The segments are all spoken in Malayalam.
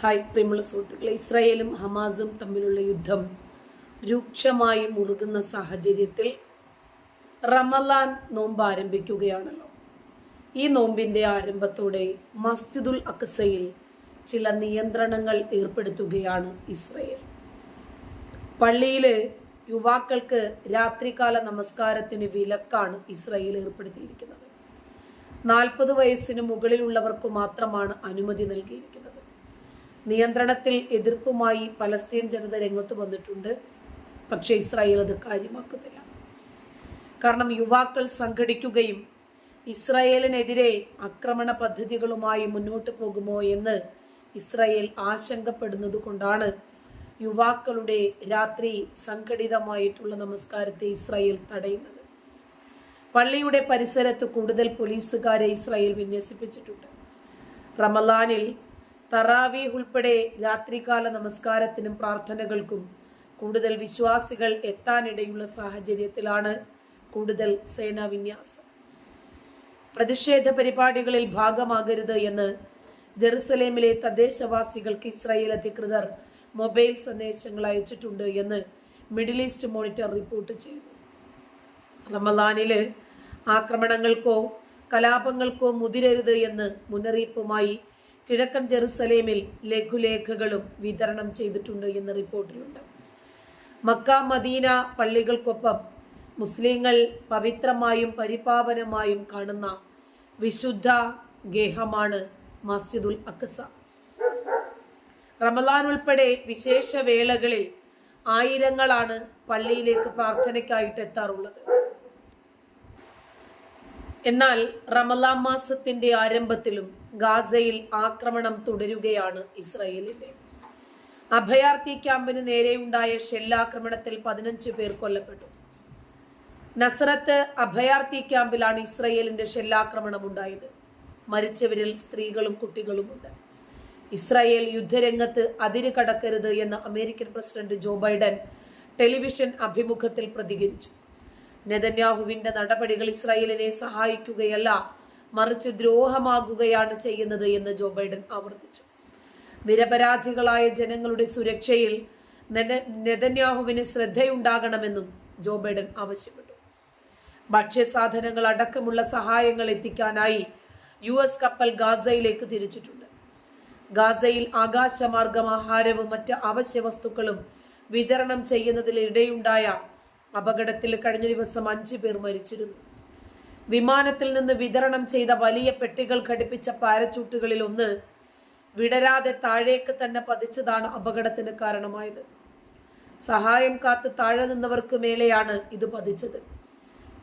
ഹായ് പ്രിയമുള്ള സുഹൃത്തുക്കളെ. ഇസ്രായേലും ഹമാസും തമ്മിലുള്ള യുദ്ധം രൂക്ഷമായി മുറുകുന്ന സാഹചര്യത്തിൽ റമലാൻ നോമ്പ് ആരംഭിക്കുകയാണല്ലോ. ഈ നോമ്പിന്റെ ആരംഭത്തോടെ മസ്ജിദുൽ അക്സയിൽ ചില നിയന്ത്രണങ്ങൾ ഏർപ്പെടുത്തുകയാണ് ഇസ്രയേൽ. പള്ളിയിൽ യുവാക്കൾക്ക് രാത്രികാല നമസ്കാരത്തിന് വിലക്കാണ് ഇസ്രയേൽ ഏർപ്പെടുത്തിയിരിക്കുന്നത്. നാൽപ്പത് വയസ്സിന് മുകളിലുള്ളവർക്ക് മാത്രമാണ് അനുമതി നൽകിയിരിക്കുന്നത്. നിയന്ത്രണത്തിൽ എതിർപ്പുമായി പലസ്തീൻ ജനത രംഗത്ത് വന്നിട്ടുണ്ട്. പക്ഷേ ഇസ്രായേൽ അത് കാര്യമാക്കുന്നില്ല. കാരണം യുവാക്കൾ സംഘടിക്കുകയും ഇസ്രായേലിനെതിരെ ആക്രമണ പദ്ധതികളുമായി മുന്നോട്ട് പോകുമോ എന്ന് ഇസ്രായേൽ ആശങ്കപ്പെടുന്നത് കൊണ്ടാണ് യുവാക്കളുടെ രാത്രി സംഘടിതമായിട്ടുള്ള നമസ്കാരത്തെ ഇസ്രായേൽ തടയുന്നത്. പള്ളിയുടെ പരിസരത്ത് കൂടുതൽ പോലീസുകാരെ ഇസ്രായേൽ വിന്യസിപ്പിച്ചിട്ടുണ്ട്. റമലാനിൽ തറാവീഹ് ഉൾപ്പെടെ രാത്രികാല നമസ്കാരത്തിനും പ്രാർത്ഥനകൾക്കും കൂടുതൽ വിശ്വാസികൾ എത്താനിടയുള്ള സാഹചര്യത്തിലാണ് കൂടുതൽ സേനാ വിന്യാസം. പ്രതിഷേധ പരിപാടികളിൽ ഭാഗമാകരുത് എന്ന് ജെറുസലേമിലെ തദ്ദേശവാസികൾക്ക് ഇസ്രായേൽ അധികൃതർ മൊബൈൽ സന്ദേശങ്ങൾ അയച്ചിട്ടുണ്ട് എന്ന് മിഡിൽ ഈസ്റ്റ് മോണിറ്റർ റിപ്പോർട്ട് ചെയ്തു റമലാനിൽ ആക്രമണങ്ങൾക്കോ കലാപങ്ങൾക്കോ മുതിരരുത് എന്ന് മുന്നറിയിപ്പുമായി കിഴക്കൻ ജെറുസലേമിൽ ലഘുലേഖകളും വിതരണം ചെയ്തിട്ടുണ്ട് എന്ന് റിപ്പോർട്ടിലുണ്ട്. മക്ക മദീന പള്ളികൾക്കൊപ്പം മുസ്ലിങ്ങൾ പവിത്രമായും പരിപാവനമായും കാണുന്ന വിശുദ്ധ ഗേഹമാണ് മസ്ജിദുൽ അക്സ. റമലാൻ ഉൾപ്പെടെ വിശേഷ വേളകളിൽ ആയിരങ്ങളാണ് പള്ളിയിലേക്ക് പ്രാർത്ഥനയ്ക്കായിട്ട് എത്താറുള്ളത്. എന്നാൽ റമലാ മാസത്തിന്റെ ആരംഭത്തിലും ഗാസയിൽ ആക്രമണം തുടരുകയാണ് ഇസ്രയേലിന്റെ. അഭയാർത്ഥി ക്യാമ്പിന് നേരെയുണ്ടായ ഷെല്ലാക്രമണത്തിൽ പതിനഞ്ച് പേർ കൊല്ലപ്പെട്ടു. നസറത്ത് അഭയാർത്ഥി ക്യാമ്പിലാണ് ഇസ്രയേലിന്റെ ഷെല്ലാക്രമണം ഉണ്ടായത്. മരിച്ചവരിൽ സ്ത്രീകളും കുട്ടികളുമുണ്ട്. ഇസ്രായേൽ യുദ്ധരംഗത്ത് അതിര് കടക്കരുത് എന്ന് American president Joe Biden television അഭിമുഖത്തിൽ പ്രതികരിച്ചു. നെതന്യാഹുവിന്റെ നടപടികൾ ഇസ്രായേലിനെ സഹായിക്കുകയല്ല മറിച്ച് ദ്രോഹമാകുകയാണ് ചെയ്യുന്നത് എന്ന് ജോ ബൈഡൻ ആവർത്തിച്ചു. നിരപരാധികളായ ജനങ്ങളുടെ സുരക്ഷയിൽ നെതന്യാഹുവിന് ശ്രദ്ധയുണ്ടാകണമെന്നും ജോ ബൈഡൻ ആവശ്യപ്പെട്ടു. ഭക്ഷ്യസാധനങ്ങൾ അടക്കമുള്ള സഹായങ്ങൾ എത്തിക്കാനായി യു എസ് കപ്പൽ ഗാസയിലേക്ക് തിരിച്ചിട്ടുണ്ട്. ഗാസയിൽ ആകാശമാർഗം ആഹാരവും മറ്റ് അവശ്യ വസ്തുക്കളും വിതരണം ചെയ്യുന്നതിൽ ഇടയുണ്ടായ അപകടത്തിൽ കഴിഞ്ഞ ദിവസം അഞ്ചു പേർ മരിച്ചിരുന്നു. വിമാനത്തിൽ നിന്ന് വിതരണം ചെയ്ത വലിയ പെട്ടികൾ ഘടിപ്പിച്ച പാരച്ചൂട്ടുകളിൽ ഒന്ന് വിടരാതെ താഴേക്ക് തന്നെ പതിച്ചതാണ് അപകടത്തിന് കാരണമായത്. സഹായം കാത്ത് താഴെ നിന്നവർക്ക് മേലെയാണ് ഇത് പതിച്ചത്.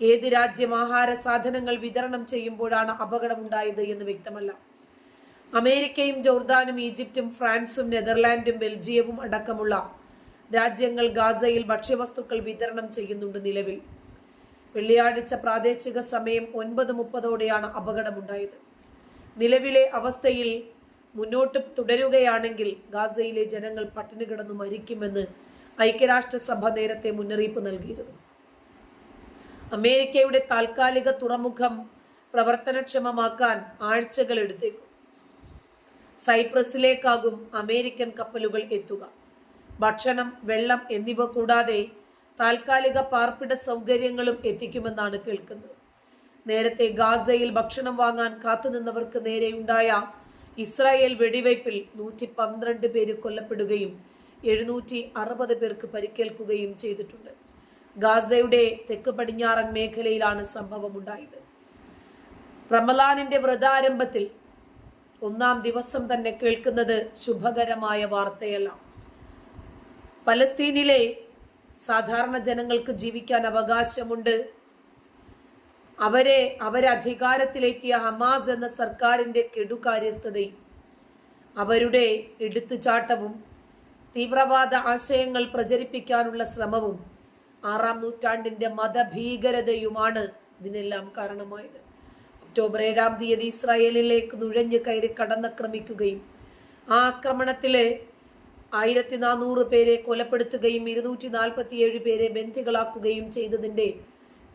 ഏത് രാജ്യം ആഹാര സാധനങ്ങൾ വിതരണം ചെയ്യുമ്പോഴാണ് അപകടമുണ്ടായത് എന്ന് വ്യക്തമല്ല. അമേരിക്കയും ജോർദാനും ഈജിപ്തും ഫ്രാൻസും നെതർലാൻഡും ബെൽജിയവും അടക്കമുള്ള രാജ്യങ്ങൾ ഗാസയിൽ ഭക്ഷ്യവസ്തുക്കൾ വിതരണം ചെയ്യുന്നുണ്ട് നിലവിൽ. വെള്ളിയാഴ്ച പ്രാദേശിക സമയം ഒൻപത് മുപ്പതോടെയാണ് അപകടമുണ്ടായത്. നിലവിലെ അവസ്ഥയിൽ മുന്നോട്ട് തുടരുകയാണെങ്കിൽ ഗാസയിലെ ജനങ്ങൾ പട്ടിണി കിടന്നു മരിക്കുമെന്ന് ഐക്യരാഷ്ട്രസഭ നേരത്തെ മുന്നറിയിപ്പ് നൽകിയിരുന്നു. അമേരിക്കയുടെ താൽക്കാലിക തുറമുഖം പ്രവർത്തനക്ഷമമാക്കാൻ ആഴ്ചകൾ എടുത്തേക്കും. സൈപ്രസിലേക്കാകും അമേരിക്കൻ കപ്പലുകൾ എത്തുക. ഭക്ഷണം വെള്ളം എന്നിവ കൂടാതെ താൽക്കാലിക പാർപ്പിട സൗകര്യങ്ങളും എത്തിക്കുമെന്നാണ് കേൾക്കുന്നത്. നേരത്തെ ഗാസയിൽ ഭക്ഷണം വാങ്ങാൻ കാത്തുനിന്നവർക്ക് നേരെയുണ്ടായ ഇസ്രായേൽ വെടിവയ്പിൽ നൂറ്റി പന്ത്രണ്ട് പേര് കൊല്ലപ്പെടുകയും എഴുന്നൂറ്റി അറുപത് പേർക്ക് പരിക്കേൽക്കുകയും ചെയ്തിട്ടുണ്ട്. ഗാസയുടെ തെക്ക് പടിഞ്ഞാറൻ മേഖലയിലാണ് സംഭവം ഉണ്ടായത് റമലാനിന്റെ വ്രതാരംഭത്തിൽ ഒന്നാം ദിവസം തന്നെ കേൾക്കുന്നത് ശുഭകരമായ വാർത്തയല്ല. പലസ്തീനിലെ സാധാരണ ജനങ്ങൾക്ക് ജീവിക്കാൻ അവകാശമുണ്ട്. അവരെ അവരധികാരത്തിലേറ്റിയ ഹമാസ് എന്ന സർക്കാരിന്റെ കെടുകാര്യസ്ഥതയും അവരുടെ എടുത്തുചാട്ടവും തീവ്രവാദ ആശയങ്ങൾ പ്രചരിപ്പിക്കാനുള്ള ശ്രമവും ആറാം നൂറ്റാണ്ടിന്റെ മതഭീകരതയുമാണ് ഇതിനെല്ലാം കാരണമായത്. ഒക്ടോബർ ഏഴാം തീയതി ഇസ്രായേലിലേക്ക് നുഴഞ്ഞു കയറി കടന്നാക്രമിക്കുകയും ആ ആക്രമണത്തിൽ ആയിരത്തി നാനൂറ് പേരെ കൊലപ്പെടുത്തുകയും ഇരുന്നൂറ്റി നാൽപ്പത്തിയേഴ് പേരെ ബന്ധികളാക്കുകയും ചെയ്തതിന്റെ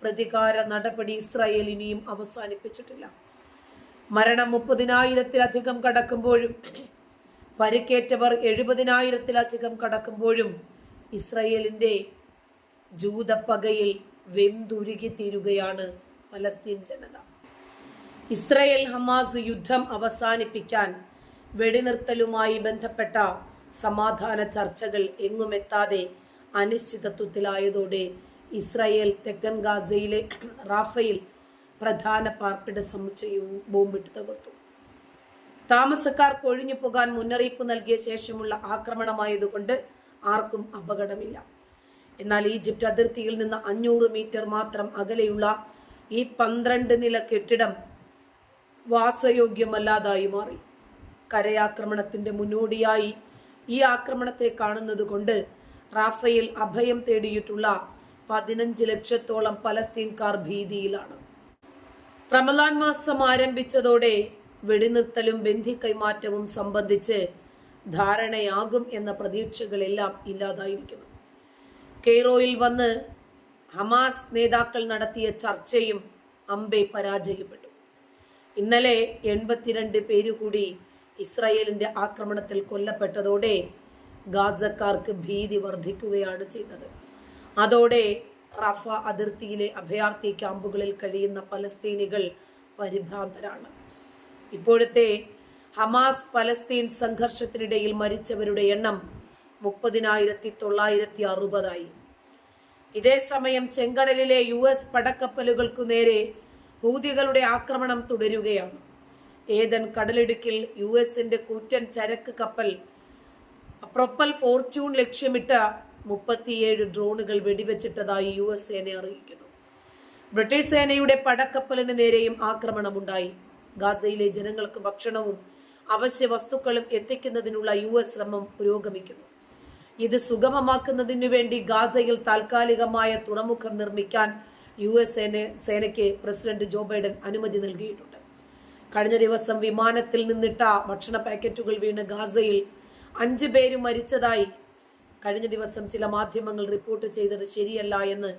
പ്രതികാര നടപടി ഇസ്രായേൽ ഇനിയും അവസാനിപ്പിച്ചിട്ടില്ല. മരണം മുപ്പതിനായിരത്തിലധികം കടക്കുമ്പോഴും പരിക്കേറ്റവർ എഴുപതിനായിരത്തിലധികം കടക്കുമ്പോഴും ഇസ്രയേലിന്റെ ജൂതപ്പകയിൽ വെന്തുരുകി തീരുകയാണ് പലസ്തീൻ ജനത. ഇസ്രയേൽ ഹമാസ് യുദ്ധം അവസാനിപ്പിക്കാൻ വെടിനിർത്തലുമായി ബന്ധപ്പെട്ട സമാധാന ചർച്ചകൾ എങ്ങുമെത്താതെ അനിശ്ചിതത്വത്തിലായതോടെ ഇസ്രായേൽ തെക്കൻ ഗാസയിലെ റാഫയിൽ പ്രധാന പാർപ്പിട സമുച്ചയവും ബോംബിട്ട് തകർത്തു. താമസക്കാർ കൊഴിഞ്ഞു പോകാൻ മുന്നറിയിപ്പ് നൽകിയ ശേഷമുള്ള ആക്രമണമായതുകൊണ്ട് ആർക്കും അപകടമില്ല. എന്നാൽ ഈജിപ്റ്റ് അതിർത്തിയിൽ നിന്ന് അഞ്ഞൂറ് മീറ്റർ മാത്രം അകലെയുള്ള ഈ പന്ത്രണ്ട് നില കെട്ടിടം വാസയോഗ്യമല്ലാതായി മാറി. കരയാക്രമണത്തിന്റെ മുന്നോടിയായി ഈ ആക്രമണത്തെ കാണുന്നത് കൊണ്ട് റാഫയിൽ അഭയം തേടിയിട്ടുള്ള പതിനഞ്ച് ലക്ഷത്തോളം പലസ്തീൻകാർ ഭീതിയിലാണ്. റമലാൻ മാസം ആരംഭിച്ചതോടെ വെടിനിർത്തലും ബന്ധി കൈമാറ്റവും സംബന്ധിച്ച് ധാരണയാകും എന്ന പ്രതീക്ഷകളെല്ലാം ഇല്ലാതായിരിക്കുന്നു. കെയ്റോയിൽ വന്ന് ഹമാസ് നേതാക്കൾ നടത്തിയ ചർച്ചയും അംബെ പരാജയപ്പെട്ടു. ഇന്നലെ എൺപത്തിരണ്ട് പേരുകൂടി ഇസ്രായേലിന്റെ ആക്രമണത്തിൽ കൊല്ലപ്പെട്ടതോടെ ഗാസക്കാർക്ക് ഭീതി വർദ്ധിക്കുകയാണ് ചെയ്തത്. അതോടെ റഫ അതിർത്തിയിലെ അഭയാർത്ഥി ക്യാമ്പുകളിൽ കഴിയുന്ന പലസ്തീനികൾ പരിഭ്രാന്തരാണ്. ഇപ്പോഴത്തെ ഹമാസ് പലസ്തീൻ സംഘർഷത്തിനിടയിൽ മരിച്ചവരുടെ എണ്ണം മുപ്പതിനായിരത്തി തൊള്ളായിരത്തി അറുപതായി ഇതേ സമയം ചെങ്കടലിലെ യു എസ് പടക്കപ്പലുകൾക്കു നേരെ ഹൂതികളുടെ ആക്രമണം തുടരുകയാണ്. ഏതൻ കടലിടുക്കിൽ യു എസിന്റെ കൂറ്റൻ ചരക്ക് കപ്പൽ പ്രൊപ്പൽ ഫോർച്യൂൺ ലക്ഷ്യമിട്ട് മുപ്പത്തിയേഴ് ഡ്രോണുകൾ വെടിവെച്ചിട്ടതായി യു എസ് സേന അറിയിക്കുന്നു. ബ്രിട്ടീഷ് സേനയുടെ പടക്കപ്പലിന് നേരെയും ആക്രമണമുണ്ടായി. ഗാസയിലെ ജനങ്ങൾക്ക് ഭക്ഷണവും അവശ്യ വസ്തുക്കളും എത്തിക്കുന്നതിനുള്ള യു എസ് ശ്രമം പുരോഗമിക്കുന്നു. ഇത് സുഗമമാക്കുന്നതിനു വേണ്ടി ഗാസയിൽ താൽക്കാലികമായ തുറമുഖം നിർമ്മിക്കാൻ യു എസ് സേന സേനയ്ക്ക് പ്രസിഡന്റ് ജോ ബൈഡൻ അനുമതി നൽകിയിട്ടുണ്ട്. കഴിഞ്ഞ ദിവസം വിമാനത്തിൽ നിന്നിട്ട ഭക്ഷണ പാക്കറ്റുകൾ വീണ് ഗാസയിൽ അഞ്ചു പേര് മരിച്ചതായി കഴിഞ്ഞ ദിവസം ചില മാധ്യമങ്ങൾ റിപ്പോർട്ട് ചെയ്തത് ശരിയല്ല എന്ന്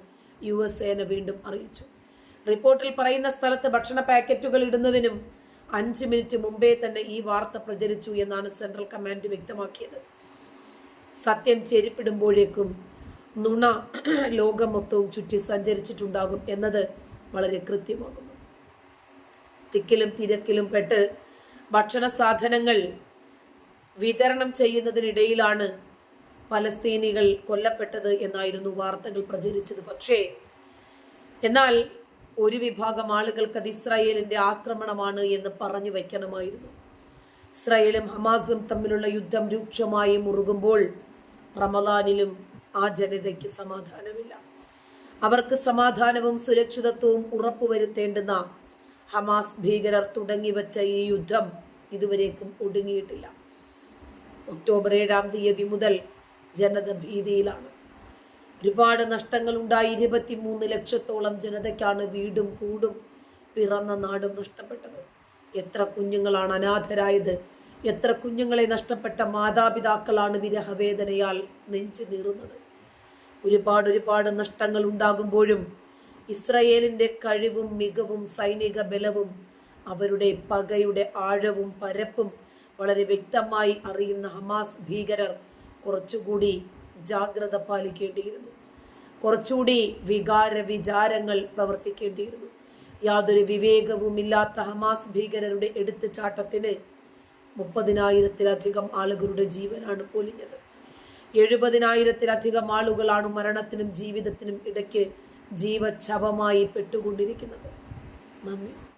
യു എസ് സേന വീണ്ടും അറിയിച്ചു. റിപ്പോർട്ടിൽ പറയുന്ന സ്ഥലത്ത് ഭക്ഷണ പാക്കറ്റുകൾ ഇടുന്നതിനും അഞ്ച് മിനിറ്റ് മുമ്പേ തന്നെ ഈ വാർത്ത പ്രചരിച്ചു എന്നാണ് സെൻട്രൽ കമാൻഡ് വ്യക്തമാക്കിയത്. സത്യം ചെരിപ്പിടുമ്പോഴേക്കും നുണ ലോകം മൊത്തവും ചുറ്റി സഞ്ചരിച്ചിട്ടുണ്ടാകും എന്നത് വളരെ കൃത്യമാകുന്നു. തിക്കിലും തിരക്കിലും പെട്ട് ഭക്ഷണ സാധനങ്ങൾ വിതരണം ചെയ്യുന്നതിനിടയിലാണ് പലസ്തീനികൾ കൊല്ലപ്പെട്ടത് എന്നായിരുന്നു വാർത്തകൾ പ്രചരിച്ചത്. പക്ഷേ എന്നാൽ ഒരു വിഭാഗം ആളുകൾക്ക് അത് ഇസ്രായേലിന്റെ ആക്രമണമാണ് എന്ന് പറഞ്ഞു വയ്ക്കണമായിരുന്നു. ഇസ്രായേലും ഹമാസും തമ്മിലുള്ള യുദ്ധം രൂക്ഷമായി മുറുകുമ്പോൾ റമദാനിലും ആ ജനതയ്ക്ക് സമാധാനമില്ല. അവർക്ക് സമാധാനവും സുരക്ഷിതത്വവും ഉറപ്പുവരുത്തേണ്ടുന്ന ഹമാസ് ഭീകരർ തുടങ്ങിവച്ച ഈ യുദ്ധം ഇതുവരേക്കും ഒടുങ്ങിയിട്ടില്ല. ഒക്ടോബർ ഏഴാം തീയതി മുതൽ ജനത ഭീതിയിലാണ് ഒരുപാട് നഷ്ടങ്ങൾ ഉണ്ടായി ഇരുപത്തിമൂന്ന് ലക്ഷത്തോളം ജനതയ്ക്കാണ് വീടും കൂടും പിറന്ന നാടും നഷ്ടപ്പെട്ടത്. എത്ര കുഞ്ഞുങ്ങളാണ് അനാഥരായത്. എത്ര കുഞ്ഞുങ്ങളെ നഷ്ടപ്പെട്ട മാതാപിതാക്കളാണ് വിരഹവേദനയാൽ നെഞ്ചു നീറുന്നത്. ഒരുപാട് ഒരുപാട് നഷ്ടങ്ങൾ ഉണ്ടാകുമ്പോഴും ഇസ്രയേലിന്റെ കഴിവും മികവും സൈനിക ബലവും അവരുടെ പകയുടെ ആഴവും പരപ്പും വളരെ വ്യക്തമായി അറിയുന്ന ഹമാസ് ഭീകരർ കുറച്ചുകൂടി ജാഗ്രത പാലിക്കേണ്ടിയിരുന്നു. കുറച്ചുകൂടി വികാര വിചാരങ്ങൾ പ്രവർത്തിക്കേണ്ടിയിരുന്നു. യാതൊരു വിവേകവും ഇല്ലാത്ത ഹമാസ് ഭീകരരുടെ എടുത്തുചാട്ടത്തിന് മുപ്പതിനായിരത്തിലധികം ആളുകളുടെ ജീവനാണ് പൊലിഞ്ഞത്. എഴുപതിനായിരത്തിലധികം ആളുകളാണ് മരണത്തിനും ജീവിതത്തിനും ഇടയ്ക്ക് ജീവച്ഛവമായി പെട്ടുകൊണ്ടിരിക്കുന്നത്. നന്ദി.